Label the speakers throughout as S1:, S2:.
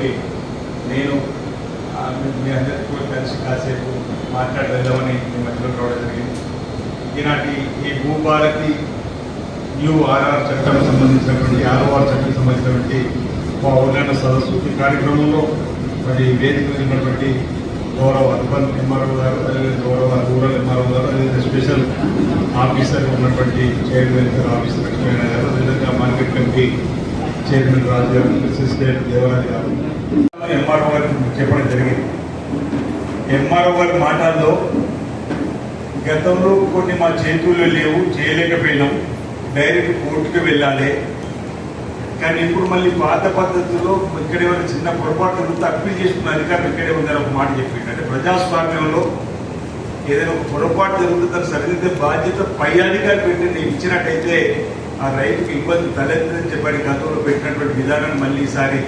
S1: కాబట్టి నేను మీ- అందరికీ కూడా కలిసి కాసేపు మాట్లాడలేదామని మీ మధ్యలో రావడం జరిగింది. ఈనాటి ఈ భూభారతి న్యూ ఆర్ఆర్ చట్టం సంబంధించినటువంటి ఆర్ఓఆర్ చట్టం సంబంధించినటువంటి మా ఔర్లాండ సదస్సు. ఈ కార్యక్రమంలో మరి వేదిక ఉన్నటువంటి గౌరవ అర్బన్ ఎంఆర్ఓ గారు అదేవిధంగా గౌరవ రూరల్ ఎంఆర్ఓ గారు అదేవిధంగా స్పెషల్ ఆఫీసర్ ఉన్నటువంటి చైర్మన్ ఆఫీసర్ లక్ష్మీనారాయణ గారు అదేవిధంగా మార్కెట్ కమిటీ చైర్మన్ రాజు గారు అసిస్టెంట్ దేవరాజు గారు. ఎంఆర్ఓ గారు చెప్పడం జరిగింది. ఎంఆర్ఓ గారి మాటల్లో గతంలో కొన్ని మా చేతుల్లో లేవు చేయలేకపోయినాం. డైరెక్ట్ కోర్టుకు వెళ్ళాలి. కానీ ఇప్పుడు మళ్ళీ పాత పద్ధతిలో ఇక్కడ ఏమైనా చిన్న పొరపాటు ఉంటే అప్పీల్ చేసుకున్న అధికారులు ఇక్కడే ఉందని ఒక మాట చెప్పిండు అంటే ప్రజాస్వామ్యంలో ఏదైనా ఒక పొరపాటు జరుగుతుంది సరిదిద్దే బాధ్యత పై అధికారి పెట్టి నేను ఇచ్చినట్టయితే ఆ రైతుకు ఇబ్బంది తలెత్తదని చెప్పాడు. గతంలో పెట్టినటువంటి విధానాన్ని మళ్ళీ ఈసారి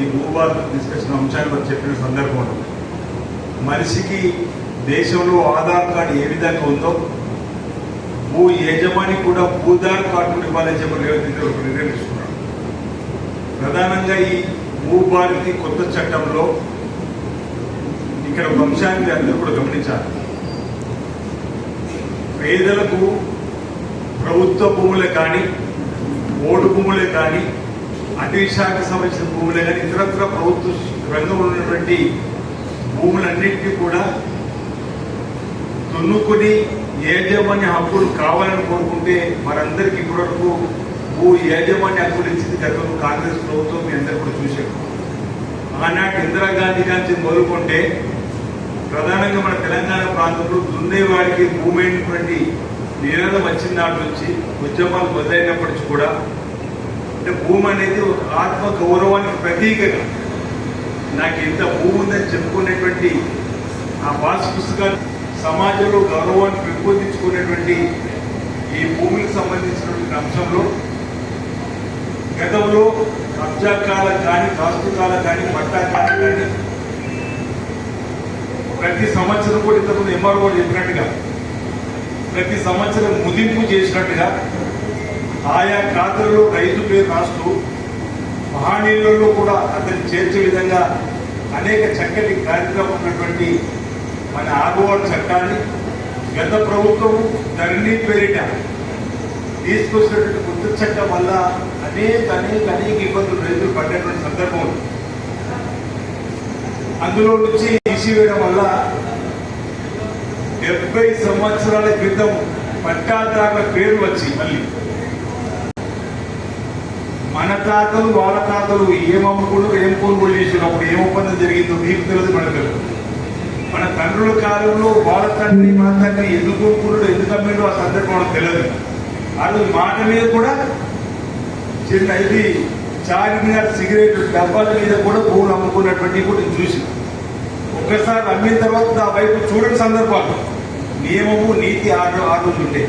S1: ఈ భూభారత తీసుకొచ్చిన అంశాన్ని వారు చెప్పిన సందర్భం మనిషికి దేశంలో ఆధార్ కార్డు ఏ విధంగా ఉందో భూ యజమాని కూడా భూధార్ కార్డు ఇవ్వాలని చెప్పి రేవంత్ ఒక నిర్ణయం ప్రధానంగా ఈ భూభారతి కొత్త చట్టంలో ఇక్కడ ఒక అంశాన్ని అందరూ కూడా గమనించాలి. పేదలకు ప్రభుత్వ భూములే కానీ ఓటు భూములే కానీ అటవీ శాఖకు సంబంధించిన భూములే కానీ ఇతరత్ర ప్రభుత్వ రంగంలో ఉన్నటువంటి భూములన్నింటినీ కూడా దున్నుకుని యాజమాన్య హక్కులు కావాలని కోరుకుంటే మనందరికీ ఇప్పటివరకు భూ యాజమాన్య హక్కులు ఇచ్చింది గతంలో కాంగ్రెస్ ప్రభుత్వం మీ అందరు కూడా చూశారు. ఆనాటి ఇందిరాగాంధీ గాంధీ మొదలుకుంటే ప్రధానంగా మన తెలంగాణ ప్రాంతంలో దున్నేవాడికి భూమి అయినటువంటి నినాదం వచ్చిన నాటి నుంచి ఉద్యమాలు మొదలైనప్పటి నుంచి కూడా అంటే భూమి అనేది ఒక ఆత్మ గౌరవానికి ప్రతీకగా. నాకు ఎంత భూమి ఉందని చెప్పుకునేటువంటి ఆ పాస్ పుస్తకాలు సమాజంలో గౌరవాన్ని పెంపొందించుకునేటువంటి ఈ భూమికి సంబంధించినటువంటి అంశంలో గతంలో కబ్జా కాలం కానీ కాస్తు కాలం కానీ పట్టా కాలం కానీ ప్రతి సంవత్సరం కూడా ఇంతకుముందు ఎంఆర్ఓ చెప్పినట్టుగా ప్రతి సంవత్సరం ముదింపు చేసినట్టుగా ఆయా ఖాతాలలో రైతు పేరు రాస్తూ మహానీళ్ళలో కూడా అతన్ని చేర్చే విధంగా అనేక చక్కటి కార్యక్రమం ఉన్నటువంటి మన ఆగోవాడ చట్టాన్ని గత ప్రభుత్వం ధరణి పేరిట తీసుకొచ్చినటువంటి కొత్త చట్టం వల్ల అనేక అనేక అనేక ఇబ్బందులు రైతులు పడ్డటువంటి సందర్భం ఉంది. అందులో నుంచి తీసివేయడం వల్ల డెబ్బై సంవత్సరాల క్రితం పట్టాదారుల పేరు వచ్చి మళ్ళీ. మన తాతలు వాళ్ళ తాతలు ఏం అమ్ముకున్నారు ఏం కొనుగోలు చేసారు అప్పుడు ఏం ఒప్పందం జరిగిందో మీకు తెలియదు మనకు తెలియదు. మన తండ్రుల కాలంలో వాళ్ళ తండ్రి మన తండ్రి ఎందుకు కొనుక్కున్నాడు ఎందుకు అమ్మిండో ఆ సందర్భం మనకు తెలియదు. అది మాట మీద కూడా చిన్న ఇది చార్మినార్ సిగరెట్ డబ్బాల మీద కూడా భూములు అమ్ముకున్నటువంటి కూడా చూసింది చూసి ఒక్కసారి అమ్మిన తర్వాత ఆ వైపు చూడని సందర్భాలు నియమము నీతి ఆరు ఆడుతుంటే ఉంటే.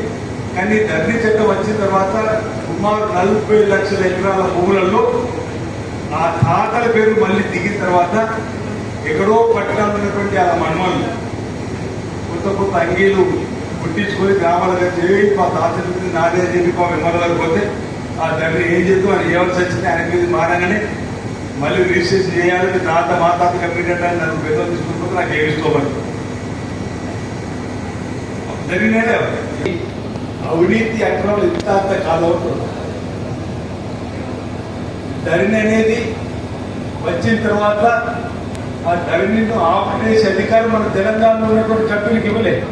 S1: కానీ ధరణి చట్టం వచ్చిన తర్వాత సుమారు నలభై లక్షల ఎకరాల భూములలో ఆ తాతల పేరు మళ్ళీ దిగిన తర్వాత ఎక్కడో పట్టణాలు ఉన్నటువంటి ఆ మనవాళ్ళు కొత్త కొత్త అంగీలు పుట్టించుకొని గ్రామాలుగా చేయి మా తాత నాదే చెప్పి మా విమర్శలకు పోతే ఆ తండ్రి ఏం చేద్దాం అని ఏమని వచ్చింది ఆయన మీద మారగానే మళ్ళీ రిజిస్ట్రేషన్ చేయాలని తాత మా తాత కంప్లీట్ అని నన్ను పెద్దలు తీసుకుని నాకు ఏమిస్తోమని జరిగినాడే అవినీతి అక్రమాలు ఇంత అంత ధరణి అనేది వచ్చిన తర్వాత ఆ ధరణిని ఆపరేసి అధికారం మన తెలంగాణలో ఉన్నటువంటి కంపెనీకి ఇవ్వలేదు.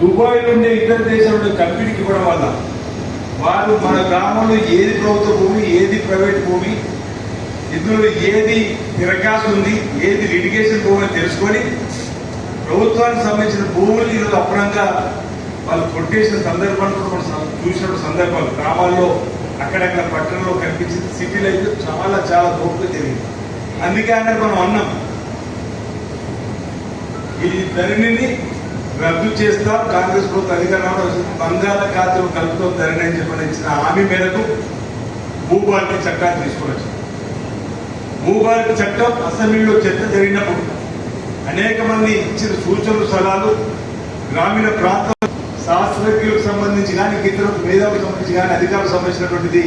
S1: దుబాయ్ నుండి ఇతర దేశాల కంపెనీకి ఇవ్వడం వల్ల వారు మన గ్రామంలో ఏది ప్రభుత్వ భూమి ఏది ప్రైవేట్ భూమి ఇందులో ఏది తిరగాసు ఉంది ఏది లిటిగేషన్ భూమి తెలుసుకొని ప్రభుత్వానికి సంబంధించిన భూములు ఈరోజు అప్పుడంగా వాళ్ళు కొట్టేసిన సందర్భాలు కూడా మనం చూసిన సందర్భాలు గ్రామాల్లో అక్కడక్కడ పట్టణంలో కనిపించింది సిటీలో అయితే చాలా చాలా దోపిడీ జరిగింది. అందుకే అంటే మనం అన్నాం. ఈ ధరణిని రద్దు చేస్తాం కాంగ్రెస్ ప్రభుత్వం అధికారంలో వచ్చింది బంగాళాఖాతంలో కలుపుతో ధరణి అని చెప్పని ఇచ్చిన హామీ మేరకు భూభారతి చట్టాన్ని తీసుకుని భూభారత చట్టం అసెంబ్లీలో చర్చ జరిగినప్పుడు అనేక మంది ఇచ్చిన సూచనలు సలహాలు గ్రామీణ ప్రాంతం శాస్త్రజ్ఞులకు సంబంధించి కానీ ఇతరులకు మేధావులకు సంబంధించి కానీ అధికారులకు సంబంధించినటువంటిది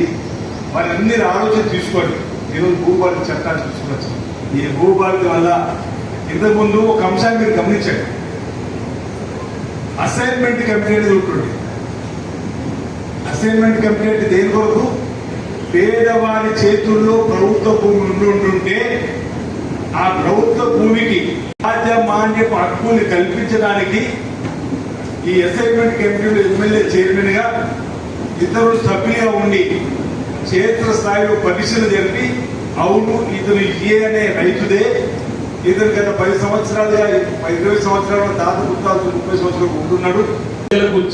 S1: వారి అన్ని ఆలోచన తీసుకోండి. ఈరోజు భూభారత చట్టాన్ని చూసుకోవచ్చు ఈ భూభారత వల్ల ఇంతకుముందు ఒక అంశాన్ని మీరు గమనించండి. అసైన్మెంట్ కమిటీ అనేది ఉంటుంది. అసైన్మెంట్ కమిటీ అంటే దేని కొరకు? పేదవారి చేతుల్లో ప్రభుత్వ భూమి ఉండి ఉంటుంటే ఆ ప్రభుత్వ భూమికి యాజమాన్యపు హక్కుల్ని కల్పించడానికి ఈ అసైన్మెంట్ కమిటీలో ఎమ్మెల్యే చైర్మన్గా ఇతరులు సభ్యులుగా ఉండి క్షేత్ర స్థాయిలో పరిశీలన జరిపి అవును ఇతను ఏ అనే రైతుదే ఇతను గత పది సంవత్సరాలుగా ఇరవై సంవత్సరాల తాత పుట్టాలు ముప్పై సంవత్సరాలు ఉంటున్నాడు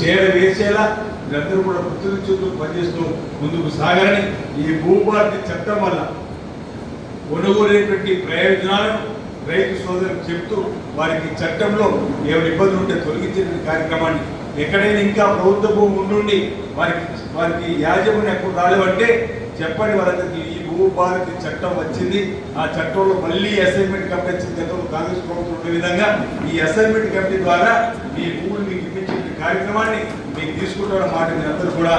S1: చేరవేసేలా వేసేలా మీరందరూ కూడా వృత్తులు చూస్తూ పనిచేస్తూ ముందుకు సాగాలని ఈ భూభారతి చట్టం వల్ల కొనుగోలేటువంటి ప్రయోజనాలను రైతు సోదరులకు చెప్తూ వారికి చట్టంలో ఏమైనా ఇబ్బందులు ఉంటే తొలగించే కార్యక్రమాన్ని ఎక్కడైనా ఇంకా ప్రభుత్వ భూమి ఉండి వారికి వారికి యాజమాన్యం ఎప్పుడు రాలేవంటే చెప్పండి వాళ్ళకి ఈ భూభారతి చట్టం వచ్చింది ఆ చట్టంలో మళ్ళీ అసైన్మెంట్ కమిటీ వచ్చింది గతంలో కాంగ్రెస్ ప్రభుత్వం ఉండే విధంగా ఈ అసైన్మెంట్ కమిటీ ద్వారా మీ భూములు మీకు ఇప్పించే కార్యక్రమాన్ని మీకు తీసుకుంటున్న మాట మీరందరూ కూడా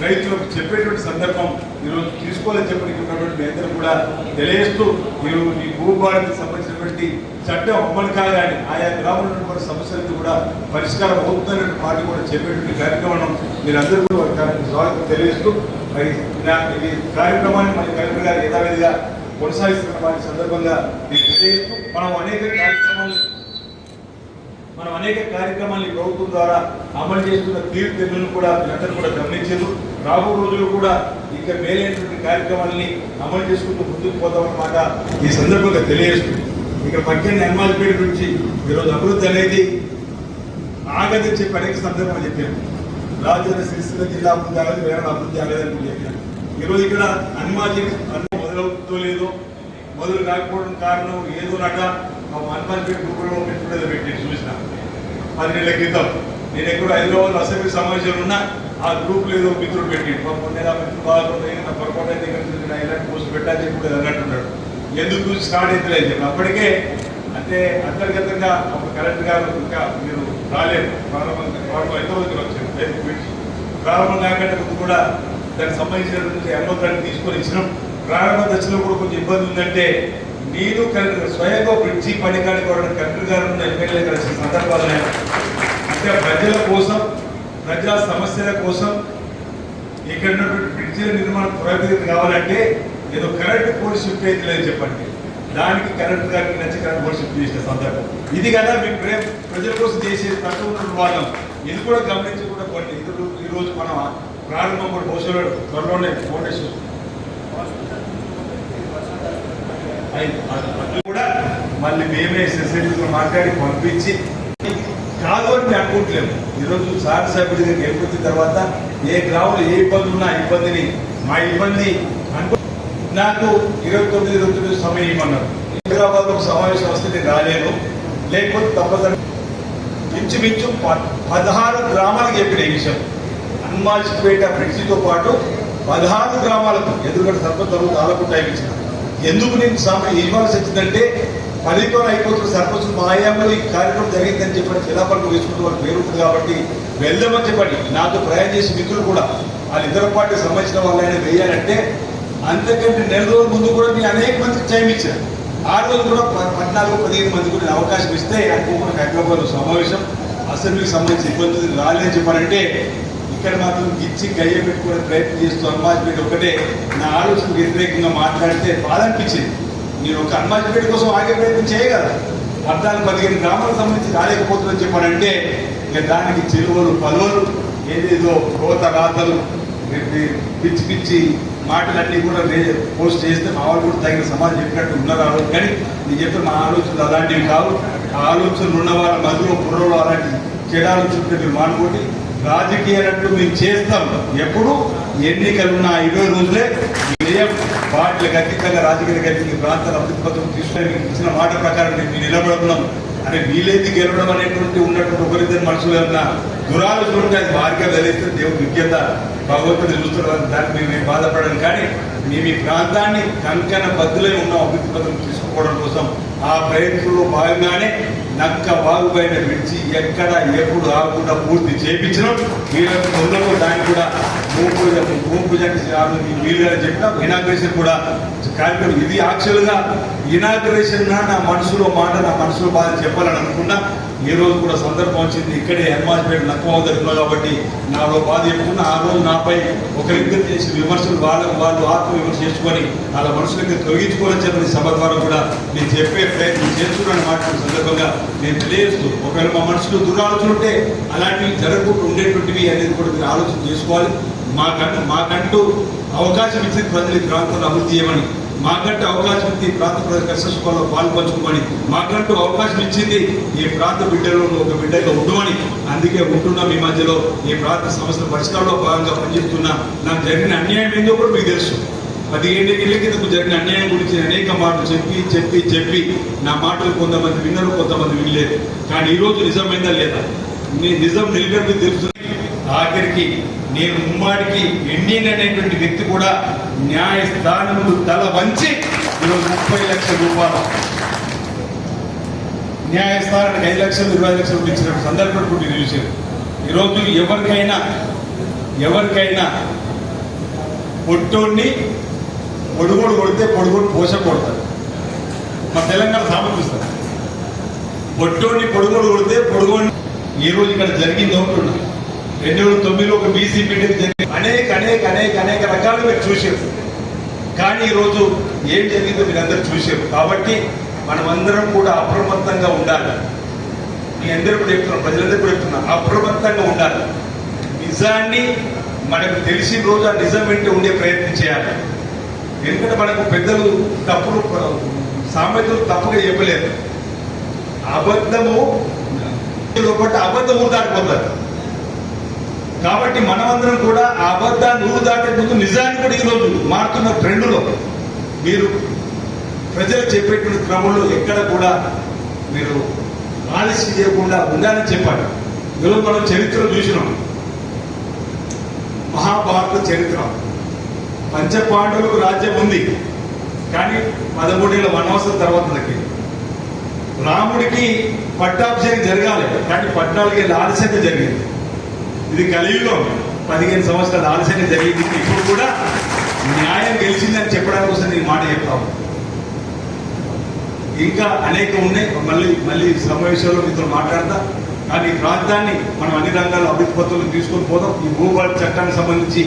S1: రైతులకు చెప్పేటువంటి సందర్భం ఈరోజు తీసుకోవాలని చెప్పడానికి ఉన్నటువంటి మీ అందరూ కూడా తెలియజేస్తూ ఈరోజు ఈ భూభారతికి సంబంధించినటువంటి చట్టం అమలు కాగానే ఆయా గ్రామంలో ఉన్నటువంటి సమస్యలకు కూడా పరిష్కారం అవుతుందనే మాట కూడా చెప్పేటువంటి కార్యక్రమం మీరందరూ కూడా వారి స్వాగతం తెలియజేస్తూ మరి ఈ కార్యక్రమాన్ని మరి కలెక్టర్ గారు యథావిధిగా కొనసాగిస్తున్న వారి సందర్భంగా మీకు తెలియజేస్తూ మనం అనేక కార్యక్రమాలు మనం అనేక కార్యక్రమాలు ప్రభుత్వం ద్వారా అమలు చేస్తున్న తీరుతెన్నులను కూడా మీరందరూ కూడా గమనించారు. రాబో రోజులు కూడా ఇంకా మేలైనటువంటి కార్యక్రమాలని అమలు చేసుకుంటూ ముందుకు పోతామన్నమాట ఈ సందర్భంగా తెలియజేస్తుంది ఇక్కడ పక్కన నిర్మాలపేట నుంచి ఈరోజు అభివృద్ధి అనేది ఆగదించే చెప్పి అనేక సందర్భాలు చెప్పాను రాజధాని సిరిసిల్ల జిల్లా అభివృద్ధి ఆగదు వేరే అభివృద్ధి ఆగదని చెప్పాను ఈరోజు ఇక్కడ హనుమాజీ అన్ని మొదలవుతుందో లేదో మొదలు కాకపోవడం కారణం ఏదో నట హనుమాన్పేట గ్రూపులో పెట్టుకునేది పెట్టి చూసిన. పది నెలల క్రితం. నేను ఎక్కడ హైదరాబాద్ అసెంబ్లీ సమావేశంలో ఉన్నా ఆ గ్రూప్ ఏదో మిత్రుడు పెట్టి మా నేను ఆ మిత్రుడు? బాగుంది నా పొరపాటు అయితే కలిసి ఇలాంటి పోస్ట్ పెట్టాలి చెప్పి అన్నట్టున్నాడు ఎందుకు స్టార్ట్ అయితే చెప్పి. అప్పటికే అంటే అంతర్గతంగా ఒక కలెక్టర్ గారు ఇంకా మీరు రాలేదు. ప్రారంభం ప్రారంభం ఎంతో రోజులు వచ్చారు? రేపు పెట్టి ప్రారంభం కాకుండా ముందు కూడా దానికి సంబంధించినటువంటి అనుమతులను తీసుకొని ఇచ్చినాం. ప్రారంభ దశలో కూడా కొంచెం ఇబ్బంది ఉందంటే నేను కలెక్టర్ స్వయంగా బ్రిడ్జి పని కానీ కూడా కలెక్టర్ గారు ఎమ్మెల్యే కలిసిన సందర్భాలు అంటే ప్రజల కోసం ప్రజా సమస్యల కోసం ఇక్కడ ఉన్నటువంటి బ్రిడ్జిల నిర్మాణం పురోగతి కావాలంటే ఏదో కరెంట్ పోల్ షిఫ్ట్ అయితే లేదు చెప్పండి. దానికి కరెంట్ గారికి నచ్చి కరెంట్ పోల్ షిఫ్ట్ చేసిన సందర్భం. ఇది కదా మేము ప్రే ప్రజల కోసం చేసే తక్కువ ఉన్న వాళ్ళం ఇది కూడా గమనించి కూడా కొన్ని ఇది ఈ రోజు మనం ప్రారంభం కూడా బహుశా త్వరలోనే ఫౌండేషన్. కూడా మళ్ళీ మేమే సెక్రటరీతో మాట్లాడి పంపించి కాదు అని మేము అనుకుంటలేము ఈరోజు సార్ సభ్యుడి దగ్గర గెలిపించిన తర్వాత ఏ గ్రామంలో ఏ ఇబ్బంది ఉన్నా ఇబ్బందిని మా ఇబ్బంది అనుకో నాకు ఇరవై తొమ్మిది ఇరవై తొమ్మిది సమయం ఇవ్వన్నారు హైదరాబాద్ ఒక సమావేశం వస్తే నేను రాలేను. లేకపోతే తప్పదని ఇంచుమించు ప- పదహారు గ్రామాలకు చెప్పిన ఈ విషయం. హనుమాన్పేట బ్రిడ్జితో పాటు పదహారు గ్రామాలకు ఎదురుగడ సర్పంచ్ తరగతి ఆలకుండా ఇచ్చిన ఎందుకు నేను సమయం ఇవ్వాల్సి వచ్చిందంటే పదితో అయిపోతున్న సర్పంచ్ మా ఆయాంలో ఈ కార్యక్రమం జరిగిందని చెప్పని శిలాపలకు వేసుకుంటూ వాళ్ళు పేరు కాబట్టి వెళ్దామని చెప్పండి. నాతో ప్రయాణం చేసి మిత్రులు కూడా వాళ్ళిద్దరు పార్టీ సంబంధించిన వాళ్ళైనా వేయాలంటే అంతకంటే నెల రోజుల ముందు కూడా నేను అనేక మందికి టైం ఇచ్చాను ఆ రోజు కూడా ప- పద్నాలుగు పదిహేను మంది కూడా అవకాశం ఇస్తే అనుకోకుండా హైదరాబాద్ సమావేశం. అసెంబ్లీకి సంబంధించిన ఇబ్బందులు రాలేదని చెప్పారంటే ఇక్కడ మాత్రం గిచ్చి గయ్య పెట్టుకునే ప్రయత్నం చేస్తూ హనుమాజ్పేట ఒకటే నా ఆలోచన వ్యతిరేకంగా మాట్లాడితే బాధ అనిపించింది నేను ఒక హనుమాజ్పేట కోసం ఆగే ప్రయత్నం చేయగల పద్నాలుగు పదిహేను గ్రామాలకు సంబంధించి రాలేకపోతుందని చెప్పారంటే ఇక దానికి చెరువులు పలువులు ఏదేదో కోత రాతలు పిచ్చి పిచ్చి మాటలన్నీ కూడా రే- పోస్ట్ చేస్తే మా వాళ్ళు కూడా తగిన సమాజం చెప్పినట్టు ఉన్నారు కానీ నేను చెప్పిన మా ఆలోచనలు అలాంటివి కావు. ఆ ఆలోచనలు ఉన్న వాళ్ళ మధ్యలో బుర్రలో అలాంటి చెడాలు చుట్టూ మానుకోటి రాజకీయ నట్టు మేము చేస్తాం. ఎప్పుడు? ఎన్నికలు ఉన్న ఇరవై రోజులే విజయం వాటికి అతీతంగా రాజకీయ అతీతంగా ప్రాంతాల అభివృద్ధి పథకం తీసుకుని ఇచ్చిన మాట ప్రకారం మేము నిలబడుతున్నాం. అని వీలైతే గెలవడం అనేటువంటి ఉన్నటువంటి ఒకరిద్దరు మనుషులు ఏమన్నా దురాలోచన ఉంటే అది మార్గం తెలిస్తే దేవుడు విజ్ఞత భగవంతుడు చూస్తున్నారు దానికి మేము బాధపడడం కానీ మేము ఈ ప్రాంతాన్ని కంకణ బద్దులై ఉన్న అభివృద్ధి పథకం తీసుకోవడం కోసం. ఆ ప్రయత్నంలో భాగంగానే నక్క వాగు పైన విడిచి ఎక్కడ ఎప్పుడు ఆగకుండా పూర్తి చేయించడం. మీరు తొందరలో దాన్ని కూడా భూపూజ పూజ వీలుగా చెప్పిన ఇనాగ్రేషన్ కూడా కార్యక్రమం. ఇది యాక్చువల్గా ఇనాగ్రేషన్ నా మనసులో మాట నా మనసులో బాధ చెప్పాలని అనుకున్నా ఈ రోజు కూడా సందర్భం వచ్చింది. ఇక్కడే హనుమాన్పేట నక్కమ దగ్గర కాబట్టి నాలో బాధ చెప్పుకున్నా. ఆ రోజు నాపై ఒకరిద్దరు చేసిన విమర్శలు వాళ్ళ వాళ్ళు ఆత్మ విమర్శ చేసుకొని వాళ్ళ మనుషులకి తొలగించుకోవాలని చెప్పని సభ ద్వారా కూడా నేను చెప్పే ప్రయత్నం చేస్తున్నాను మాట సందర్భంగా నేను తెలియజేస్తూ ఒకవేళ మా మనసులో దురాలోచనంటే అలాంటివి జరగకుండా ఉండేటువంటివి అనేది కూడా మీరు ఆలోచన చేసుకోవాలి. మాకంటూ మాకంటూ అవకాశం ఇచ్చింది ప్రజలు ఈ ప్రాంతంలో అభివృద్ధి చేయమని మాకంటూ అవకాశం ఇచ్చి ప్రాంత ప్రజల కష్టసుఖాల్లో పాల్పంచుకోమని మాకంటూ అవకాశం ఇచ్చింది ఈ ప్రాంత బిడ్డలో ఒక బిడ్డగా ఉండమని అందుకే ఉంటున్నా మీ మధ్యలో. ఈ ప్రాంత సమస్యల పరిష్కారంలో భాగంగా పనిచేస్తున్నా నాకు జరిగిన అన్యాయం ఏందో కూడా మీకు తెలుసు. పదిహేను ఏళ్ళ కిందకు జరిగిన అన్యాయం గురించి అనేక మాటలు చెప్పి చెప్పి చెప్పి నా మాటలు కొంతమంది విన్నారు కొంతమంది వినలేదు. కానీ ఈరోజు నిజమైందా లేదా? నిజం నిలబడి తెలుసు. ఆఖరికి నేను ముమ్మాడికి ఇండియన్ అనేటువంటి వ్యక్తి కూడా న్యాయస్థానములు తల వంచి ఈరోజు ముప్పై లక్షల రూపాయలు. న్యాయస్థానానికి ఐదు లక్షలు ఇరవై లక్షలు ఇచ్చిన సందర్భం కూడా నేను ఈరోజు ఎవరికైనా ఎవరికైనా పొట్టోడిని పొడుగోడు కొడితే పొడుగోడు పోష కొడతారు మా తెలంగాణ సామర్థిస్తారు పొట్టోడిని పొడుగోడు కొడితే పొడుగుని ఈ రోజు ఇక్కడ జరిగింది ఉంటున్నా రెండు వేల తొమ్మిదిలో ఒక బీసీ మీటింగ్ జరిగింది. అనేక అనేక అనేక అనేక రకాలు మీరు చూసారు కానీ ఈరోజు ఏం జరిగిందో మీరు అందరూ చూసారు కాబట్టి మనమందరం కూడా అప్రమత్తంగా ఉండాలి. మీ అందరూ కూడా చెప్తున్నారు ప్రజలందరూ కూడా చెప్తున్నా అప్రమత్తంగా ఉండాలి. నిజాన్ని మనకు తెలిసిన రోజు ఆ నిజం వెంట ఉండే ప్రయత్నం చేయాలి. ఎందుకంటే మనకు పెద్దలు తప్పులు సామెతలు తప్పుగా చెప్పలేరు. అబద్ధము లోపల అబద్ధం ఊరు దాటిపోతారు కాబట్టి మనమందరం కూడా ఆ అబద్ధాన్ని ఊరు దాటే ముందు నిజాన్ని కూడా ఈరోజు మారుతున్న ట్రెండ్లో మీరు ప్రజలు చెప్పేటువంటి క్రమంలో ఎక్కడ కూడా మీరు ఆలస్యం చేయకుండా ఉండాలని చెప్పాలి. ఈరోజు మనం చరిత్ర చూసినాం. మహాభారత చరిత్ర. పంచపాండవులకు రాజ్యం ఉంది. కానీ పదమూడేళ్ళ వనవాసం తర్వాత రాముడికి పట్టాభిషేకం జరగాలి. కానీ పద్నాలుగేళ్ళ ఆలస్యంగా జరిగింది. ఇది కలియుగం. పదిహేను సంవత్సరాల ఆలస్యంగా జరిగింది. ఇప్పుడు కూడా న్యాయం గెలిచిందని చెప్పడానికి కోసం నేను మాట చెప్తాము ఇంకా అనేక ఉన్నాయి. మళ్ళీ మళ్ళీ సమావేశంలో మీతో మాట్లాడతా. కానీ ప్రాంతాన్ని మనం అన్ని రంగాల్లో అభివృద్ధి పత్రులు తీసుకొని పోదాం. ఈ భూభారత చట్టానికి సంబంధించి